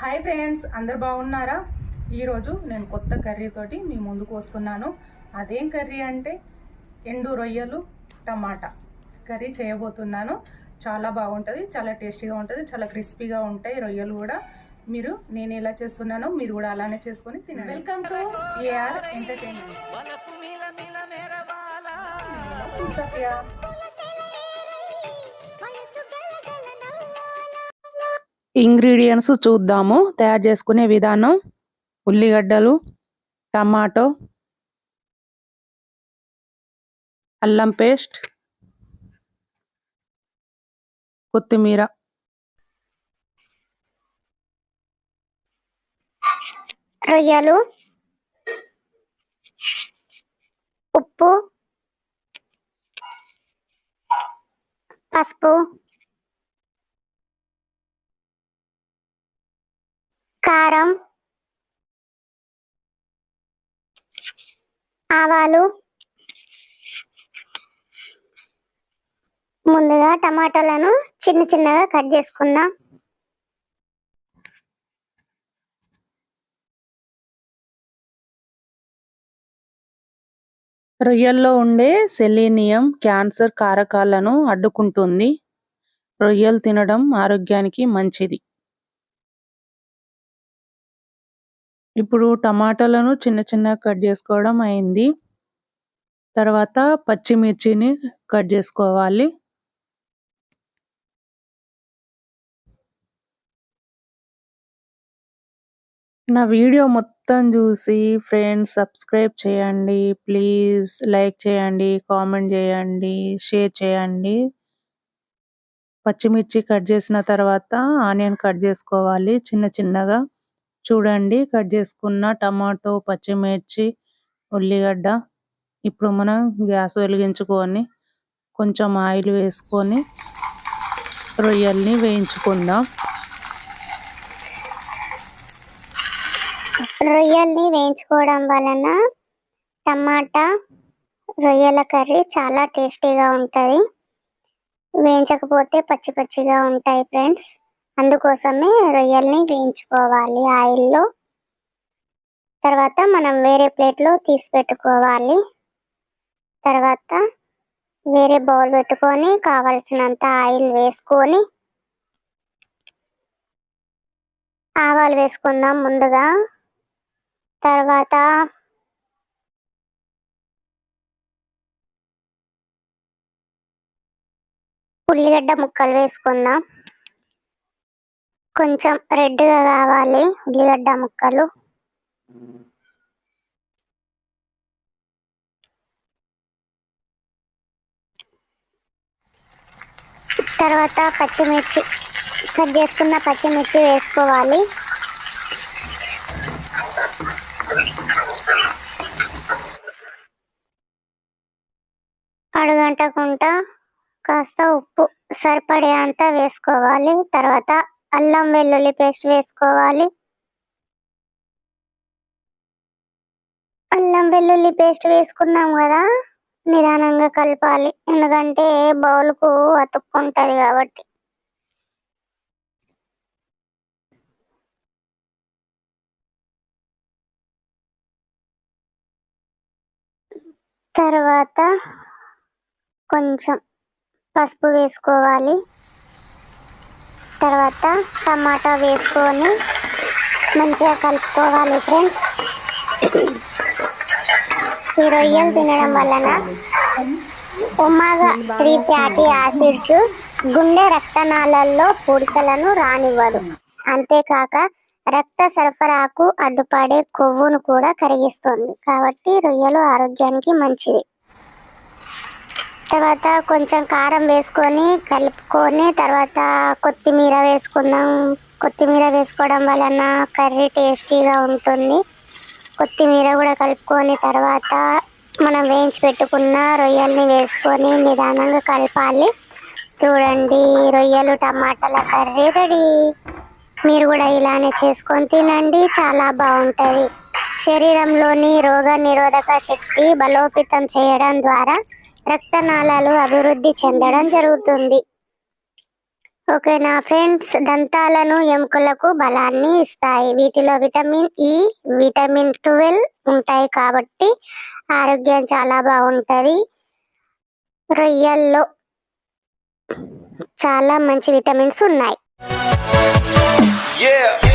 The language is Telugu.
హాయ్ ఫ్రెండ్స్ అందరు బాగున్నారా? ఈరోజు నేను కొత్త కర్రీ తోటి మీ ముందుకు వస్తున్నాను. అదేం కర్రీ అంటే ఎండు రొయ్యలు టమాటా కర్రీ చేయబోతున్నాను. చాలా బాగుంటుంది చాలా టేస్టీగా ఉంటుంది చాలా క్రిస్పీగా ఉంటాయి రొయ్యలు కూడా. మీరు నేను ఎలా చేస్తున్నానో మీరు కూడా అలానే చేసుకొని తినండి. Welcome to AR entertainment ingredients చూద్దాము. తయారు చేసుకునే విధానం ఉల్లిగడ్డలు టమాటో అల్లం పేస్ట్ కొత్తిమీర. రొయ్యలు ఉప్పు పసుపు కారం ఆవాలు. ముందుగా టమాటాలను చిన్న చిన్నగా కట్ చేసుకుందాం. రొయ్యల్లో ఉండే సెలీనియం క్యాన్సర్ కారకాలను అడ్డుకుంటుంది. రొయ్యలు తినడం ఆరోగ్యానికి మంచిది. ఇప్పుడు టమాటాలను చిన్న చిన్న కట్ చేసుకోవడం అయింది. తర్వాత పచ్చిమిర్చిని కట్ చేసుకోవాలి. నా వీడియో మొత్తం చూసి ఫ్రెండ్స్ సబ్స్క్రైబ్ చేయండి. ప్లీజ్ లైక్ చేయండి కామెంట్ చేయండి షేర్ చేయండి. పచ్చిమిర్చి కట్ చేసిన తర్వాత ఆనియన్ కట్ చేసుకోవాలి చిన్న చిన్నగా. చూడండి కట్ చేసుకున్న టమాటో పచ్చిమిర్చి ఉల్లిగడ్డ. ఇప్పుడు మనం గ్యాస్ వెలిగించుకొని కొంచెం ఆయిల్ వేసుకొని రొయ్యల్ని వేయించుకుందాం. రొయ్యల్ని వేయించుకోవడం వలన టమాటా రొయ్యల కర్రీ చాలా టేస్టీగా ఉంటుంది. వేయించకపోతే పచ్చి పచ్చిగా ఉంటాయి ఫ్రెండ్స్. అందుకోసమే రొయ్యల్ని వేయించుకోవాలి ఆయిల్లో. తర్వాత మనం వేరే ప్లేట్లో తీసి పెట్టుకోవాలి. తర్వాత వేరే బౌల్ పెట్టుకొని కావలసినంత ఆయిల్ వేసుకొని ఆవాలు వేసుకుందాం ముందుగా. తర్వాత ఉల్లిగడ్డ ముక్కలు వేసుకుందాం. కొంచెం రెడ్గా కావాలి ఉల్లిగడ్డ ముక్కలు. తర్వాత పచ్చిమిర్చి కట్ చేసుకున్న పచ్చిమిర్చి వేసుకోవాలి. అడుగంటకుండా కాస్త ఉప్పు సరిపడే అంత వేసుకోవాలి. తర్వాత అల్లం వెల్లుల్లి పేస్ట్ వేసుకోవాలి. అల్లం వెల్లుల్లి పేస్ట్ వేసుకున్నాం కదా నిదానంగా కలపాలి. ఎందుకంటే బౌల్కు అతుక్కుంటది కాబట్టి. తర్వాత కొంచెం పసుపు వేసుకోవాలి. తర్వాత టమాటా వేసుకొని మంచిగా కలుపుకోవాలి ఫ్రెండ్స్. ఈ రొయ్యలు తినడం వలన ఒమాగా త్రీ ఫ్యాటీ యాసిడ్స్ గుండె రక్తనాళాల్లో పూడికలను రానివ్వదు. అంతేకాక రక్త సరఫరాకు అడ్డుపడే కొవ్వును కూడా కరిగిస్తుంది. కాబట్టి రొయ్యలు ఆరోగ్యానికి మంచిది. తర్వాత కొంచెం కారం వేసుకొని కలుపుకొని తర్వాత కొత్తిమీర వేసుకుందాం. కొత్తిమీర వేసుకోవడం వలన కర్రీ టేస్టీగా ఉంటుంది. కొత్తిమీర కూడా కలుపుకొని తర్వాత మనం వేయించి పెట్టుకున్న రొయ్యల్ని వేసుకొని నిదానంగా కలపాలి. చూడండి రొయ్యలు టమాటాల కర్రీ రెడీ. మీరు కూడా ఇలానే చేసుకొని తినండి. చాలా బాగుంటుంది. శరీరంలోని రోగ నిరోధక శక్తి బలోపేతం చేయడం ద్వారా రక్తనాళాలు అభివృద్ధి చెందడం జరుగుతుంది. ఓకేనా ఫ్రెండ్స్ దంతాలను ఎముకలకు బలాన్ని ఇస్తాయి. వీటిలో విటమిన్ ఈ విటమిన్ ట్వెల్వ్ ఉంటాయి కాబట్టి ఆరోగ్యం చాలా బాగుంటది. రొయ్యల్లో చాలా మంచి విటమిన్స్ ఉన్నాయి. Yeah.